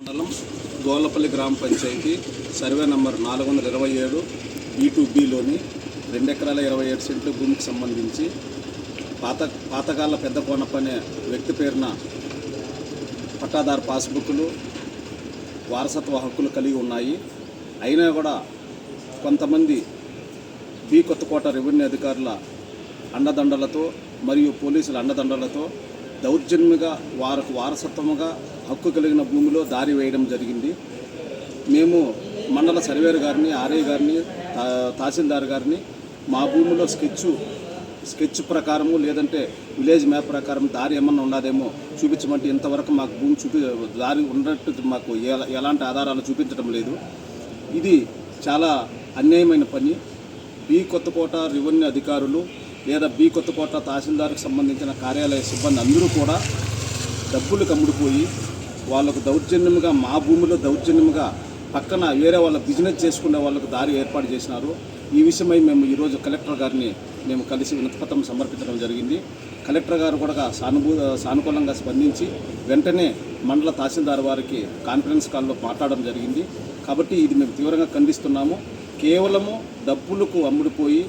గ్రామ panchayat survey number నాలుగు వందల ఇరవై ఏడు e బీ టు బిలోని రెండు ఎకరాల ఇరవై ఏడు సెంట్లు భూమికి సంబంధించి పాత పాతకాల పెద్ద కోనప్ప అనే వ్యక్తి పేరున పట్టాదారు పాస్బుక్లు వారసత్వ హక్కులు కలిగి ఉన్నాయి. అయినా కూడా కొంతమంది బి కొత్తకోట రెవెన్యూ అధికారుల అండదండలతో మరియు పోలీసుల అండదండలతో దౌర్జన్యంగా వారికి వారసత్వముగా హక్కు కలిగిన భూమిలో దారి వేయడం జరిగింది. మేము మండల సర్వేర్ గారిని ఆర్ఐ గారిని తా- తహసీల్దార్ గారిని మా భూమిలో స్కెచ్ స్కెచ్ ప్రకారము లేదంటే విలేజ్ మ్యాప్ ప్రకారం దారి ఏమన్నా ఉన్నదేమో చూపించమంటే ఇంతవరకు మాకు భూమి చూపి దారి ఉన్నట్టు మాకు ఎలా- ఎలాంటి ఆధారాలు చూపించడం లేదు. ఇది చాలా అన్యాయమైన పని. బి కొత్తకోట రెవెన్యూ అధికారులు లేదా బి కొత్తకోట తహసీల్దార్కి సంబంధించిన కార్యాలయ సిబ్బంది అందరూ కూడా డబ్బులు కమ్ముడిపోయి వాళ్ళకు దౌర్జన్యముగా మా భూమిలో దౌర్జన్యముగా పక్కన వేరే వాళ్ళ బిజినెస్ చేసుకునే వాళ్ళకు దారి ఏర్పాటు చేసినారు. ఈ విషయమై మేము ఈరోజు కలెక్టర్ గారిని మేము కలిసి వినతిపత్రం సమర్పించడం జరిగింది. కలెక్టర్ గారు కూడా సానుభూ సానుకూలంగా స్పందించి వెంటనే మండల తహసీల్దార్ వారికి కాన్ఫరెన్స్ కాల్లో మాట్లాడడం జరిగింది. కాబట్టి ఇది మేము తీవ్రంగా ఖండిస్తున్నాము. కేవలము డబ్బులకు అమ్ముడిపోయి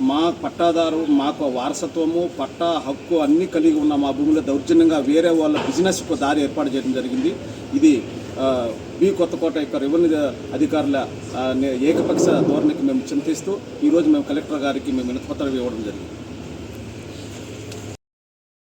మా పట్టాదారు మాకు వారసత్వము పట్టా హక్కు అన్నీ కలిగి ఉన్న మా భూమిలో దౌర్జన్యంగా వేరే వాళ్ళ బిజినెస్కు దారి ఏర్పాటు చేయడం జరిగింది. ఇది బి కొత్తకోట యొక్క రెవెన్యూ అధికారుల నే- ఏకపక్ష ధోరణికి మేము చింతిస్తూ ఈరోజు మేము కలెక్టర్ గారికి మేము వినతిపత్రం ఇవ్వడం జరిగింది.